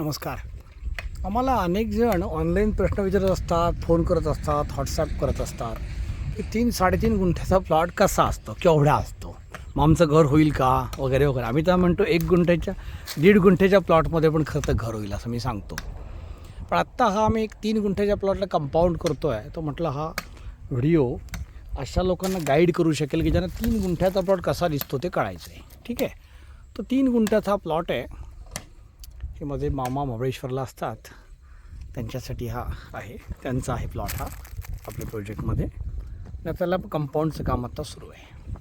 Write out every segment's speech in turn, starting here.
नमस्कार. आम्हाला अनेक जण ऑनलाईन प्रश्न विचारत असतात फोन करत असतात व्हॉट्सॲप करत असतात. की तीन साडेतीन गुंठ्याचा प्लॉट कसा असतो? केवढा असतो? मग आमचं घर होईल का? वगैरे वगैरे. आम्ही तर म्हणतो एक गुंठ्याच्या दीड गुंठ्याच्या प्लॉटमध्ये पण खरं तर घर होईल असं मी सांगतो. पण आत्ता हा आम्ही एक तीन गुंठ्याच्या प्लॉटला कंपाऊंड करतो आहे तो म्हटलं हा व्हिडिओ अशा लोकांना गाईड करू शकेल की ज्यांना तीन गुंठ्याचा प्लॉट कसा दिसतो ते कळायचं आहे ठीक आहे? तो तीन गुंठ्याचा प्लॉट आहे. हे माझे मामा महाबळेश्वरला असतात. त्यांच्यासाठी हा आहे. त्यांचा आहे प्लॉट हा आपल्या प्रोजेक्टमध्ये त्याला कंपाऊंडचं काम आता सुरू आहे.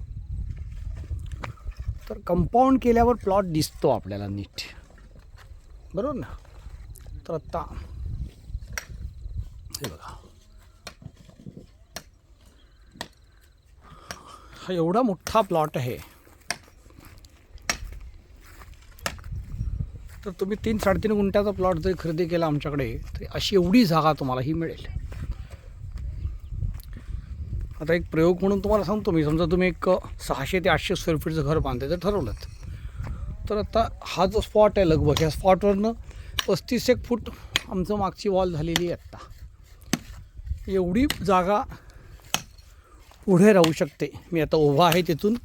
तर कंपाऊंड केल्यावर प्लॉट दिसतो आपल्याला नीट. बरोबर ना? तर आत्ता हे बघा. हा एवढा मोठा प्लॉट आहे. तर तुम्ही तीन साडेतीन गुंठ्याचा प्लॉट जरी खरेदी केला आमच्याकडे तरी अशी एवढी जागा तुम्हाला ही मिळेल. आता एक प्रयोग म्हणून तुम्हाला सांगतो मी. समजा तुम्ही एक सहाशे ते आठशे स्क्वेअर फीटचं घर बांधायचं ठरवलं तर आता हा जो स्पॉट आहे लगभग ह्या स्पॉटवरनं पस्तीस एक फूट आमचं मागची वॉल झालेली आहे आत्ता. एवढी जागा पुढे राहू शकते. मी आता उभा आहे तिथून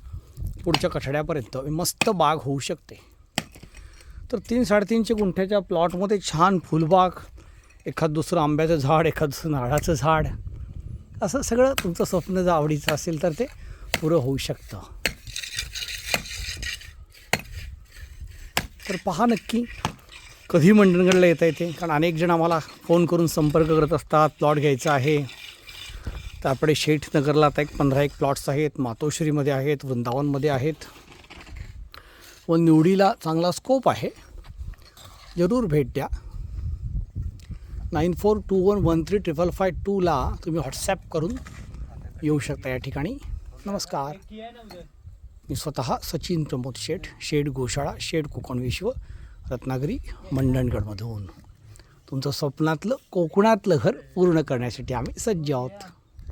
पुढच्या कठड्यापर्यंत. मस्त बाग होऊ शकते. तर तीन साडेतीनशे गुंठ्याच्या प्लॉटमध्ये छान फुलबाग एखाद दुसरं आंब्याचं झाड एखाद दुसरं नारळाचं झाड. असं सगळं तुमचं स्वप्न जर आवडीचं असेल तर ते पुरं होऊ शकतं. तर पहा नक्की कधी मंडणगडला येता येते? कारण अनेक जण आम्हाला फोन करून संपर्क करत असतात प्लॉट घ्यायचा आहे. तर आपले शेठनगरला आता एक पंधरा एक प्लॉट्स आहेत मातोश्रीमध्ये आहेत वृंदावनमध्ये आहेत. व निवडीला चांगला स्कोप आहे. जरूर भेट द्या. Nine four two one one three triple five टूला तुम्ही व्हॉट्सॲप करून येऊ शकता या ठिकाणी. नमस्कार. मी स्वतः सचिन प्रमोद शेठ शेठ गोशाळा शेठ कोकण विश्व रत्नागिरी मंडणगडमधून. तुमचं स्वप्नातलं कोकणातलं घर पूर्ण करण्यासाठी आम्ही सज्ज आहोत.